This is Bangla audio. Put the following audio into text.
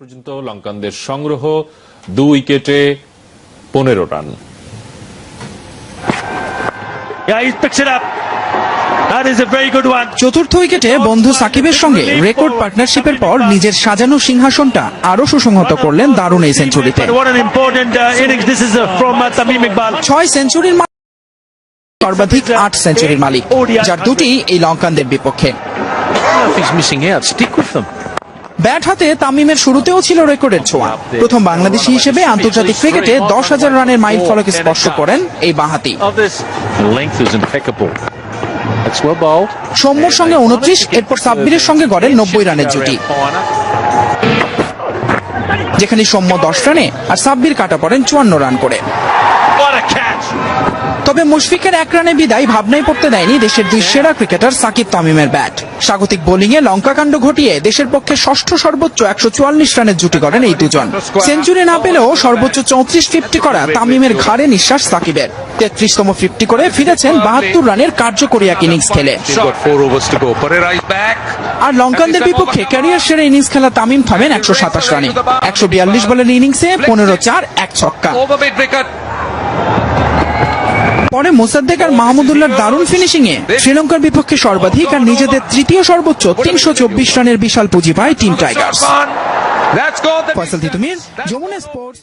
পর্যন্ত লঙ্কানদের সংগ্রহ দু উইকেটে পনেরো run Yeah, he's picked it up. That is a very good one. চতুর্থ উইকেটে বন্ধু সাকিবের সঙ্গে রেকর্ড পার্টনারশিপের পর নিজের সাজানো সিংহাসনটা আরও সুসংহত করলেন দারুণ এই সেঞ্চুরিতে uh, uh, uh. ছয় সেঞ্চুরির সর্বাধিক আট সেঞ্চুরির মালিক যার দুটি এই লঙ্কানদের বিপক্ষে ব্যাট হাতে তামিমের শুরুতেও ছিল রেকর্ডের ছোঁয়া প্রথম বাংলাদেশি হিসেবে আন্তর্জাতিক ক্রিকেটে দশ হাজার রানের মাইল ফলক স্পর্শ করেন এই বাঁহাতি. সৌম্যর সঙ্গে উনত্রিশ, এরপর সাব্বিরের সঙ্গে গড়েন নব্বই রানের জুটি যেখানে সৌম্য দশ রানে আর সাব্বির কাটা পড়েন চুয়ান্ন রান করে. তবে মুশফিকের এক রানে বিদায় ভাবনায় পড়তে দেয়নি দেশের দুই সেরা ক্রিকেটার সাকিব তামিমের ব্যাট। স্বাগতিক বোলিংয়ে লঙ্কাকাণ্ড ঘটিয়ে দেশের পক্ষে ষষ্ঠ সর্বোচ্চ একশো চুয়াল্লিশ রানের জুটি করেন এই দুজন। সেঞ্চুরি না পেলেও সর্বোচ্চ চৌত্রিশ ফিফটি করা তামিমের ঘাড়ে নিঃশ্বাস সাকিবের। তেত্রিশতম ফিফটি করে ফিরেছেন বাহাত্তর রানের কার্যকরী এক ইনিংস খেলে. আর লঙ্কানদের বিপক্ষে ক্যারিয়ার সেরা ইনিংস খেলা তামিম থামেন একশো সাতাশ রানে। একশো বিয়াল্লিশ বলের ইনিংসে পনেরো চার এক ছক্কা. পরে মোসাদ্দেক আর মাহমুদুল্লাহর দারুণ ফিনিশিং এ শ্রীলঙ্কার বিপক্ষে সর্বাধিক আর নিজেদের তৃতীয় সর্বোচ্চ তিনশো চব্বিশ রানের বিশাল পুঁজি পায় team tigers. Faisal Titumir Jamuna sports.